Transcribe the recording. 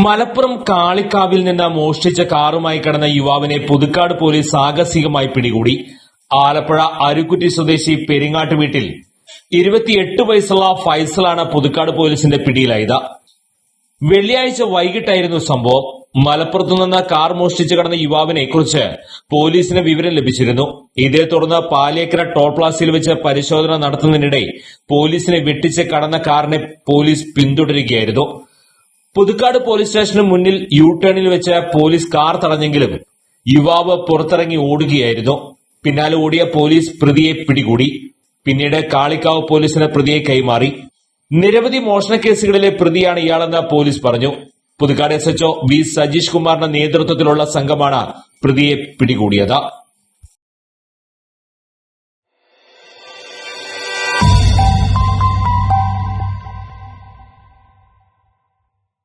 മലപ്പുറം കാളിക്കാവിൽ നിന്ന് മോഷ്ടിച്ച കാറുമായി കടന്ന യുവാവിനെ പുതുക്കാട് പോലീസ് സാഹസികമായി പിടികൂടി. ആലപ്പുഴ അരുക്കുറ്റി സ്വദേശി പെരിങ്ങാട്ട് വീട്ടിൽ ഇരുപത്തിയെട്ട് വയസ്സുള്ള ഫൈസലാണ് പുതുക്കാട് പോലീസിന്റെ പിടിയിലായത്. വെള്ളിയാഴ്ച വൈകിട്ടായിരുന്നു സംഭവം. മലപ്പുറത്തു നിന്ന് കാർ മോഷ്ടിച്ചു കടന്ന യുവാവിനെ കുറിച്ച് പോലീസിന് വിവരം ലഭിച്ചിരുന്നു. ഇതേ തുടർന്ന് പാലേക്കര ടോൾ പ്ലാസയിൽ വെച്ച് പരിശോധന നടത്തുന്നതിനിടെ പോലീസിനെ വെട്ടിച്ച് കടന്ന കാറിനെ പോലീസ് പിന്തുടരുകയായിരുന്നു. പുതുക്കാട് പോലീസ് സ്റ്റേഷന് മുന്നിൽ യു ടേണിൽ വെച്ച പോലീസ് കാർ തടഞ്ഞെങ്കിലും യുവാവ് പുറത്തിറങ്ങി ഓടുകയായിരുന്നു. പിന്നാലെ ഓടിയ പോലീസ് പ്രതിയെ പിടികൂടി. പിന്നീട് കാളിക്കാവ് പോലീസിന് പ്രതിയെ കൈമാറി. നിരവധി മോഷണ കേസുകളിലെ പ്രതിയാണ് ഇയാളെന്ന് പോലീസ് പറഞ്ഞു. Puthukkad S H O V Sajeesh കുമാറിന്റെ നേതൃത്വത്തിലുള്ള സംഘമാണ് പ്രതിയെ പിടികൂടിയത്.